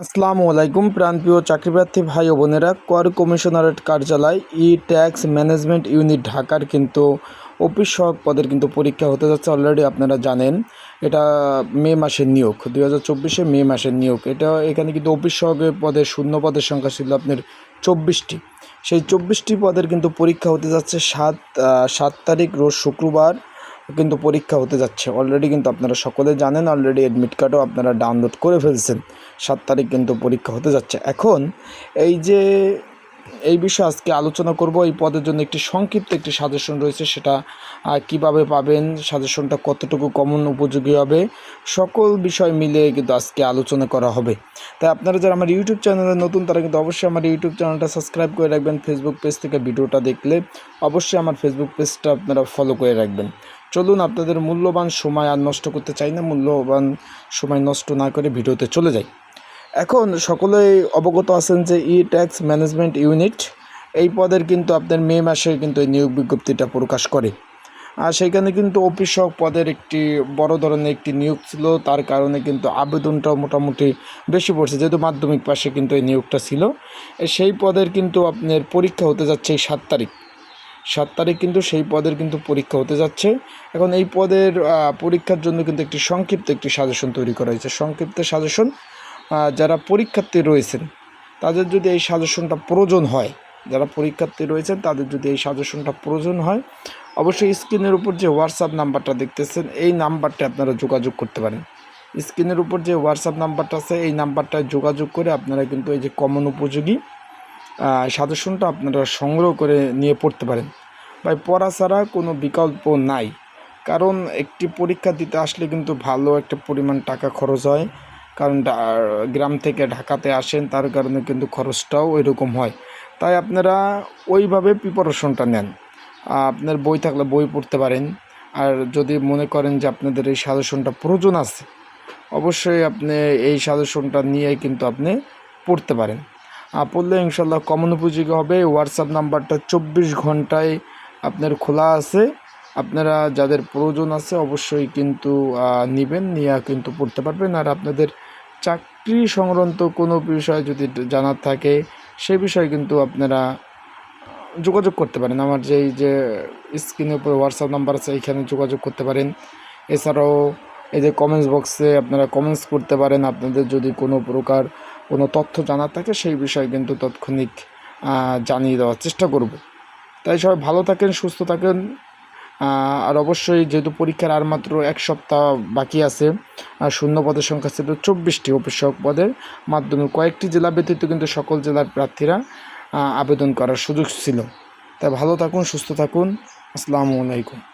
আসসালামু আলাইকুম, প্রাণপ্রিয় চাকরিপ্রার্থী ভাই ও বোনেরা। কর কমিশনারেট কার্যালয় ই ট্যাক্স ম্যানেজমেন্ট ইউনিট ঢাকার কিন্তু অফিস সহক পদের কিন্তু পরীক্ষা হতে যাচ্ছে অলরেডি, আপনারা জানেন। এটা মে মাসের নিয়োগ, দুই হাজার চব্বিশে মে মাসের নিয়োগ। এটা এখানে কিন্তু অফিস সহকের পদে শূন্য পদের সংখ্যা ছিল আপনার চব্বিশটি। সেই চব্বিশটি পদের কিন্তু পরীক্ষা হতে যাচ্ছে সাত সাত তারিখ, রোজ শুক্রবার। কিন্তু পরীক্ষা হতে যাচ্ছে। অলরেডি কিন্তু আপনারা সকলে জানেন অলরেডি অ্যাডমিট কার্ডও আপনারা ডাউনলোড করে ফেলছেন। সাত তারিখ কিন্তু পরীক্ষা হতে যাচ্ছে। এখন এই যে এই বিষয়ে আজকে আলোচনা করব। এই পদের জন্য একটি সংক্ষিপ্ত একটি সাজেশন রয়েছে, সেটা কীভাবে পাবেন, সাজেশনটা কতটুকু কমন উপযোগী হবে, সকল বিষয় মিলে কিন্তু আজকে আলোচনা করা হবে। তাই আপনারা যারা আমার ইউটিউব চ্যানেলে নতুন, তারা কিন্তু অবশ্যই আমার ইউটিউব চ্যানেলটা সাবস্ক্রাইব করে রাখবেন ফেসবুক পেজ থেকে ভিডিওটা দেখলে অবশ্যই আমার ফেসবুক পেজটা আপনারা ফলো করে রাখবেন। চলুন, আপনাদের মূল্যবান সময় আর নষ্ট করতে চাই না, মূল্যবান সময় নষ্ট না করে ভিডিওতে চলে যাই। এখন সকলেই অবগত আছেন যে ই ট্যাক্স ম্যানেজমেন্ট ইউনিট এই পদের কিন্তু আপনার মে মাসে কিন্তু এই নিয়োগ বিজ্ঞপ্তিটা প্রকাশ করে। আর সেইখানে কিন্তু অফিস পদের একটি বড় ধরনের একটি নিয়োগ ছিল, তার কারণে কিন্তু আবেদনটাও মোটামুটি বেশি পড়ছে, যেহেতু মাধ্যমিক পাশে কিন্তু এই নিয়োগটা ছিল। সেই পদের কিন্তু আপনার পরীক্ষা হতে যাচ্ছে এই সাত তারিখ। সাত তারিখ কিন্তু সেই পদের কিন্তু পরীক্ষা হতে যাচ্ছে। এখন এই পদের পরীক্ষার জন্য কিন্তু একটি সংক্ষিপ্ত একটি সাজেশন তৈরি করা হয়েছে। সংক্ষিপ্ত সাজেশন যারা পরীক্ষার্থী রয়েছেন, তাদের যদি এই সাজেশনটা প্রয়োজন হয়, যারা পরীক্ষার্থী রয়েছেন, তাদের যদি এই সাজেশনটা প্রয়োজন হয়, অবশ্যই স্ক্রিনের উপর যে হোয়াটসঅ্যাপ নাম্বারটা দেখতেছেন, এই নাম্বারটা আপনারা যোগাযোগ করতে পারেন। স্ক্রিনের উপর যে হোয়াটসঅ্যাপ নাম্বারটা আছে, এই নাম্বারটায় যোগাযোগ করে আপনারা কিন্তু এই যে কমন উপযোগী সাজেশনটা আপনারা সংগ্রহ করে নিয়ে পড়তে পারেন। ভাই, পড়া ছাড়া কোনো বিকল্প নাই। কারণ একটি পরীক্ষা দিতে আসলে কিন্তু ভালো একটা পরিমাণ টাকা খরচ হয়। কারণ গ্রাম থেকে ঢাকাতে আসেন, তার কারণে কিন্তু খরচটাও ওই রকম হয়। তাই আপনারা ওইভাবে প্রিপারেশনটা নেন। আপনার বই থাকলে বই পড়তে পারেন। আর যদি মনে করেন যে আপনাদের এই সাজেশনটা প্রয়োজন আছে, অবশ্যই আপনি এই সাজেশনটা নিয়ে কিন্তু আপনি পড়তে পারেন। পড়লে ইনশাল্লাহ কমন উপযোগী হবে। হোয়াটসঅ্যাপ নাম্বারটা চব্বিশ ঘন্টায় আপনার খোলা আছে। আপনারা যাদের প্রয়োজন আছে অবশ্যই কিন্তু নেবেন, নিয়ে কিন্তু পড়তে পারবেন। আর আপনাদের চাকরি সংক্রান্ত কোনো বিষয় যদি জানার থাকে, সে বিষয়ে কিন্তু আপনারা যোগাযোগ করতে পারেন। আমার যে এই যে স্ক্রিনের উপরে হোয়াটসঅ্যাপ নাম্বার আছে, এখানে যোগাযোগ করতে পারেন। এছাড়াও এই যে কমেন্টস বক্সে আপনারা কমেন্টস করতে পারেন। আপনাদের যদি কোনো প্রকার কোনো তথ্য জানার থাকে, সেই বিষয়ে কিন্তু তাৎক্ষণিক জানিয়ে দেওয়ার চেষ্টা করব। তাই সবাই ভালো থাকেন, সুস্থ থাকেন। আর অবশ্যই যেহেতু পরীক্ষার আর মাত্র এক সপ্তাহ বাকি আছে শূন্য পদের সংখ্যা ছিল চব্বিশটি অফিসক পদের মাধ্যমে কয়েকটি জেলা ব্যতীত কিন্তু সকল জেলার প্রার্থীরা আবেদন করার সুযোগ ছিল। তাই ভালো থাকুন, সুস্থ থাকুন। আসসালামু আলাইকুম।